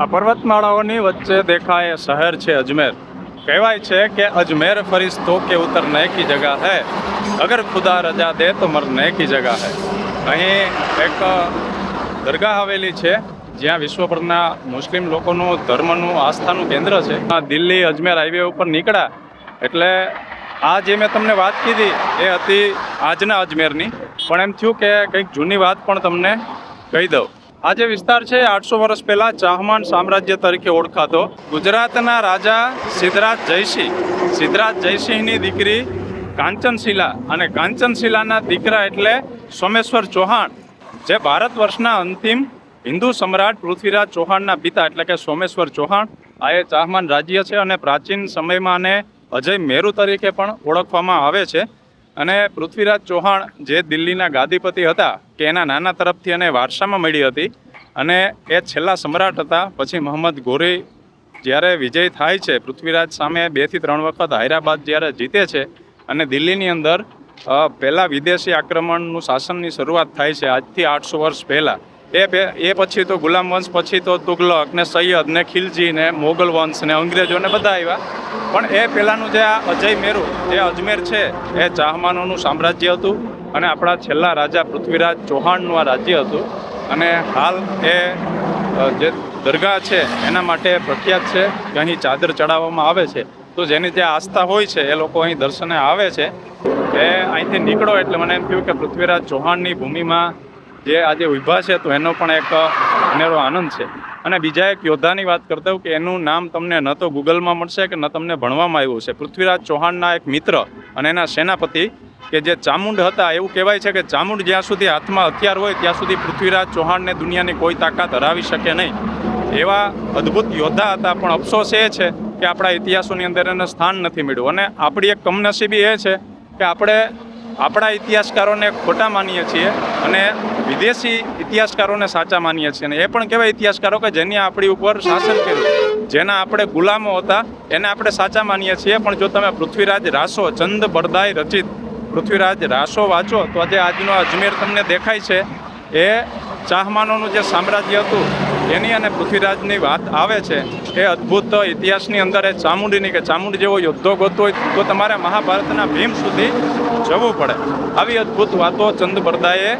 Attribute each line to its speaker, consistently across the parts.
Speaker 1: આ પર્વતમાળાઓની વચ્ચે દેખાય શહેર છે અજમેર. કહેવાય છે કે અજમેર ફરિશ્તો કે ઉતરને કી જગા હૈ. અગર ખુદા રજા દે તો મરને કી જગા હૈ. અહીં એક દરગાહ આવેલી છે, જ્યાં વિશ્વભરના મુસ્લિમ લોકોનું ધર્મનું આસ્થાનું કેન્દ્ર છે. આ દિલ્હી અજમેર હાઈવે ઉપર નીકળ્યા. એટલે આ જે મેં તમને વાત કીધી, એ હતી આજના અજમેરની. પણ એમ થયું કે કંઈક જૂની વાત પણ તમને કહી દઉં. આ જે વિસ્તાર છે આઠસો વર્ષ પહેલા ચાહમાન સામ્રાજ્ય તરીકે ઓળખાતો. ગુજરાતના રાજા સિદ્ધરાજ જયસિંહ, સિદ્ધરાજ જયસિંહની દીકરી કાંચનશિલા અને કાંચનશિલાના દીકરા એટલે સોમેશ્વર ચૌહાણ, જે ભારત વર્ષના અંતિમ હિન્દુ સમ્રાટ પૃથ્વીરાજ ચૌહાણના પિતા એટલે કે સોમેશ્વર ચૌહાણ, આ એ ચાહમાન રાજ્ય છે અને પ્રાચીન સમયમાં આને અજય મેરુ તરીકે પણ ઓળખવામાં આવે છે. અને પૃથ્વીરાજ ચૌહાણ જે દિલ્હીના ગાદીપતિ હતા, કે એના નાના તરફથી એને વારસામાં મળી હતી, અને એ છેલ્લા સમ્રાટ હતા, પછી મોહમ્મદ ગોરી જ્યારે વિજય થાય છે, પૃથ્વીરાજ સામે બેથી ત્રણ વખત હૈદરાબાદ જ્યારે જીતે છે, અને દિલ્હીની અંદર પહેલાં વિદેશી આક્રમણનું શાસનની શરૂઆત થાય છે, આજથી આઠસો વર્ષ પહેલાં. એ એ પછી તો ગુલામ વંશ, પછી તો તુગલક ને સૈયદ ને ખિલજી ને મોગલ વંશ ને અંગ્રેજો ને બધા આવ્યા. પણ એ પહેલાંનું જે આ અજય મેરુ, જે અજમેર છે, એ ચાહમાનોનું સામ્રાજ્ય હતું અને આપણા છેલ્લા રાજા પૃથ્વીરાજ ચૌહાણનું આ રાજ્ય હતું. અને હાલ એ જે દરગાહ છે, એના માટે પ્રખ્યાત છે કે અહીં ચાદર ચડાવવામાં આવે છે. તો જેની જે આસ્થા હોય છે, એ લોકો અહીં દર્શને આવે છે. એ અહીંથી નીકળો એટલે મને એમ થયું કે પૃથ્વીરાજ ચૌહાણની ભૂમિમાં જે આજે ઊભા છે, તો એનો પણ એક અનેરો આનંદ છે. અને બીજા એક યોદ્ધાની વાત કરતા હોઉં કે એનું નામ તમને ન તો ગૂગલમાં મળશે કે ન તમને ભણવામાં આવ્યું છે પૃથ્વીરાજ ચૌહાણના એક મિત્ર અને એના સેનાપતિ કે જે ચામુંડ હતા, એવું કહેવાય છે કે ચામુંડ જ્યાં સુધી હાથમાં હથિયાર હોય ત્યાં સુધી પૃથ્વીરાજ ચૌહાણને દુનિયાની કોઈ તાકાત હરાવી શકે નહીં. એવા અદ્ભુત યોદ્ધા હતા, પણ અફસોસ એ છે કે આપણા ઇતિહાસોની અંદર એને સ્થાન નથી મળ્યું. અને આપણી એક કમનસીબી એ છે કે આપણે આપણા ઇતિહાસકારોને ખોટા માનીએ છીએ અને વિદેશી ઇતિહાસકારોને સાચા માનીએ છીએ અને એ પણ કહેવાય ઇતિહાસકારો કે જેની આપણી ઉપર શાસન કર્યું. જેના આપણે ગુલામો હતા, એને આપણે સાચા માનીએ છીએ. પણ જો તમે પૃથ્વીરાજ રાસો, ચંદ બરદાય રચિત પૃથ્વીરાજ રાસો વાંચો, તો આજે આજનો અજમેર તમને દેખાય છે, એ ચાહમાનોનું જે સામ્રાજ્ય હતું, એની અને પૃથ્વીરાજની વાત આવે છે, એ અદ્ભુત ઇતિહાસની અંદર એ ચામુંડીની કે ચામુંડ જેવો યોદ્ધો ગોતવો હોય, તો તમારે મહાભારતના ભીમ સુધી જવું પડે. આવી અદ્ભુત વાતો ચંદ બરદાએ,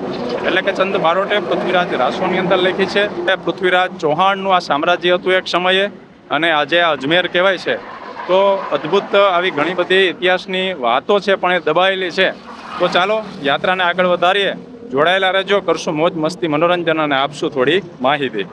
Speaker 1: એટલે કે ચંદ બારોટે પૃથ્વીરાજ રાસોની અંદર લખી છે એ પૃથ્વીરાજ ચૌહાણનું આ સામ્રાજ્ય હતું એક સમયે, અને આજે આ અજમેર કહેવાય છે. તો અદ્ભુત આવી ઘણી બધી ઇતિહાસની વાતો છે, પણ એ દબાયેલી છે. તો ચાલો યાત્રાને આગળ વધારીએ. જોડાયેલા રહેજો. કરશું મોજ મસ્તી મનોરંજન અને આપશું થોડી માહિતી.